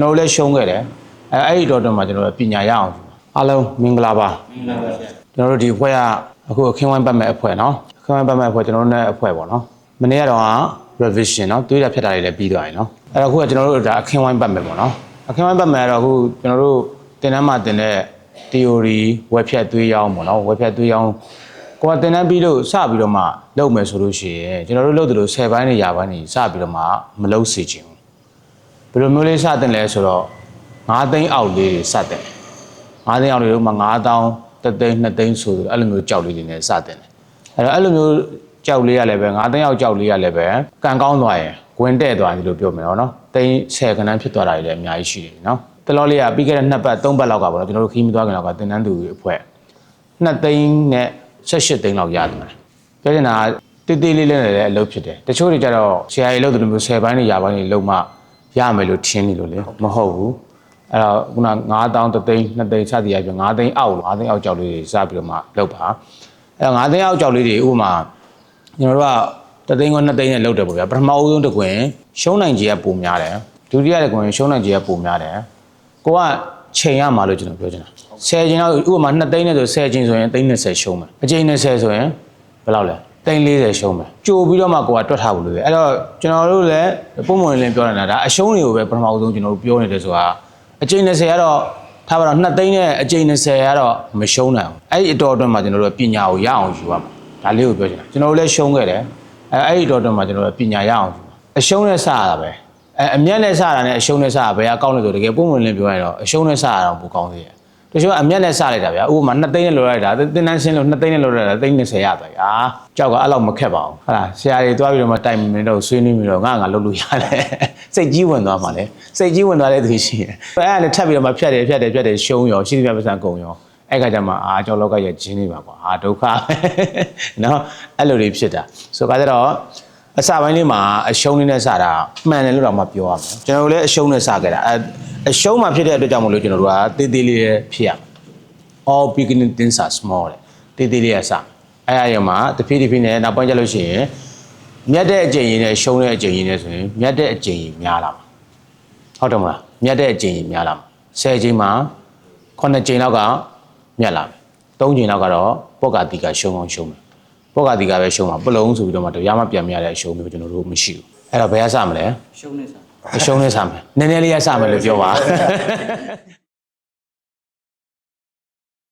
ကျွန်တော်လည်းရှုံးခဲ့တယ်အဲအဲ့ဒီတော့တော့မှကျွန်တော်ပညာရအောင်အားလုံးမင်္ဂလာပါမင်္ဂလာပါကျွန်တော်တို့ဒီအဖွဲ့ကအခုအခင်းဝိုင်းပတ်မဲ့အဖွဲ့နော်အခင်းဝိုင်းပတ်မဲ့အဖွဲ့ကျွန်တော်တို့နဲ့အဖွဲ့ပေါ့နော်မနေ့ကတော့ revision နော်တွေးတာဖြတ်တာတွေလည်းပြီးသွားပြီနော်အဲ့တော့အခုကကျွန်တော်တို့ဒါအခင်းဝိုင်းပတ်မဲ့ပေါ့နော်အခင်းဝိုင်းပတ်မဲ့ကတော့အခုကျွန်တော်တို့တင်တန်းမှာတင်တဲ့ theory ဝက်ဖြတ်သွေးရောင်းပေါ့နော်ဝက်ဖြတ်သွေးရောင်းကိုယ်ကတင်တန်းပြီးလို့စပြီးတော့မှလုပ်မယ်ဆိုလို့ရှိရင်ကျွန်တော်တို့လုပ်တယ်လို့10ဘိုင်းနေရာဘိုင်းနေစပြီးတော့မှမလုပ်စေချင်ဘူး ဘယ်လိုမျိုးလေးစတင်လဲဆိုတော့9သိန်းအောက်လေးတွေစတင်တယ်9သိန်းအောက်လေးတို့မှာ9000တစ်သိန်း2သိန်းဆိုတော့အဲ့လိုမျိုးကြောက်လေးတွေနဲ့စတင်တယ်အဲ့တော့အဲ့လိုမျိုးကြောက်လေးရလည်းပဲ9သိန်းအောက်ကြောက်လေးရလည်းပဲကံကောင်းသွားရင်ဝင်တဲ့သွားတယ်လို့ပြောမယ်နော်သိန်း10ခန်းန်းဖြစ်သွားတာတွေလည်းအများကြီးရှိတယ်နော်တလောလေးကပြီးခဲ့တဲ့2ပတ်3ပတ်လောက်ကပေါ့နော်ကျွန်တော်တို့ခီးမသွားခင်လောက်ကတင်တန်းသူတွေအဖွဲ့2သိန်းနဲ့18သိန်းလောက်ရတယ်ပြောချင်တာကတိတိလေးလေးနဲ့လည်းအလုပ်ဖြစ်တယ်တချို့တွေကြတော့ဆရာကြီးလုပ်တယ်လို့မျိုး10ဘိုင်းတွေရာဘိုင်းတွေလုံးမှ ရမယ်လို့ထင်နေလို့လေမဟုတ်ဘူးအဲ့တော့ခုန9000တသိန်း2သိန်းစသည်အပြင်9သိန်းအောက်9သိန်းအောက်ကြောက်လေးတွေစပြီးတော့မှလောက်ပါအဲ့တော့9သိန်းအောက်ကြောက်လေးတွေဥပမာကျွန်တော်တို့ကတသိန်းက2သိန်းနဲ့လောက်တယ်ပေါ့ဗျာပထမအဦးဆုံးတစ်ခွင်ရှုံးနိုင်ကြီးကပုံများတယ်ဒုတိယတစ်ခွင်ရှုံးနိုင်ကြီးကပုံများတယ်ကိုကချိန်ရမှာလို့ကျွန်တော်ပြောချင်တာ10ချိန်လောက်ဥပမာ2သိန်းနဲ့ဆို10ချိန်ဆိုရင်သိန်း20ရှုံးမယ်အချိန်20ဆိုရင်ဘယ်လောက်လဲ သိန်း40ရှုံးမယ်ကြိုပြီးတော့မှကိုကတွက်ထားဘူးလို့ပဲအဲ့တော့ကျွန်တော်တို့လည်းပုံမှန်လင်းပြောနေတာဒါအရှုံးတွေကိုပဲပထမဦးဆုံးကျွန်တော်တို့ပြောနေတယ်ဆိုတာအချိန်20ကတော့ထားပါတော့2သိန်းနဲ့အချိန်20ကတော့မရှုံးနိုင်ဘူးအဲ့ဒီအတော်အတွင်းမှာကျွန်တော်တို့ကပညာကိုရအောင်ယူရမှာဒါလေးကိုပြောချင်တာကျွန်တော်တို့လည်းရှုံးခဲ့တယ်အဲအဲ့ဒီအတော်အတွင်းမှာကျွန်တော်တို့ကပညာရအောင်ယူအရှုံးနဲ့စရတာပဲအဲအမျက်နဲ့စရတာနဲ့အရှုံးနဲ့စရတာဘယ်ကကောင်းလဲဆိုတကယ်ပုံမှန်လင်းပြောရရင်တော့အရှုံးနဲ့စရတာတော့ပိုကောင်းသေးတယ် တချို့ကအမျက်နဲ့စလိုက်တာဗျာဥပမာ2သိန်းနဲ့လောလိုက်တာတင်းတန်းရှင်းလို့2သိန်းနဲ့လောလိုက်တာသိန်း20ရသွားပြီအာကြောက်ကအဲ့လောက်မခက်ပါဘူးဟုတ်လားဆရာတွေတွားပြီးတော့မှတိုင်မင်းတော့ဆွေးနွေးပြီးတော့ငါငါလုပ်လို့ရတယ်စိတ်ကြီးဝင်သွားမှလည်းစိတ်ကြီးဝင်သွားတဲ့သူရှိရင်အဲ့ဒါလည်းထပ်ပြီးတော့မှဖြတ်တယ်ဖြတ်တယ်ဖြတ်တယ်ရှုံးရောရှိသမျှပစံကုန်ရောအဲ့ခါကျမှအာကြောက်လောက်ကရဲ့ဂျင်းနေပါကွာအာဒုက္ခနော်အဲ့လိုတွေဖြစ်တာဆိုတော့ကြတော့ အစပိုင်းလေးမှာအရှုံးလေးနဲ့စတာမှန်တယ်လို့တော့မှပြောရမယ်ကျွန်တော်တို့လည်းအရှုံးနဲ့စခဲ့တာအဲအရှုံးမှဖြစ်တဲ့အတွက်ကြောင့်မလို့ကျွန်တော်တို့ကတေးသေးလေးဖြစ်ရမယ် all beginning things are small တဲ့တေးသေးလေးရစအဲ့အရာမှာတဖြည်းတဖြည်းနဲ့နောက်ပိုင်းကျလို့ရှိရင်မြတ်တဲ့အကျင့်ရင်းနဲ့ရှုံးတဲ့အကျင့်ရင်းနဲ့ဆိုရင်မြတ်တဲ့အကျင့်ရင်းများလာမှာဟုတ်တယ်မလားမြတ်တဲ့အကျင့်ရင်းများလာမှာ10ချိန်မှာ9ချိန်လောက်ကမြတ်လာမယ်3ချိန်လောက်ကတော့ပောကတိကရှုံးအောင်ရှုံးမယ် ပောကတိကပဲရှုံးမှာပလုံးဆိုပြီးတော့မှတရားမပြန်မရတဲ့အရှုံးမျိုးကျွန်တော်တို့မရှိဘူးအဲ့တော့ဘယ်ကစမလဲရှုံးနေစားအရှုံးနဲ့စမယ်နည်းနည်းလေးရစမယ်လို့ပြောပါ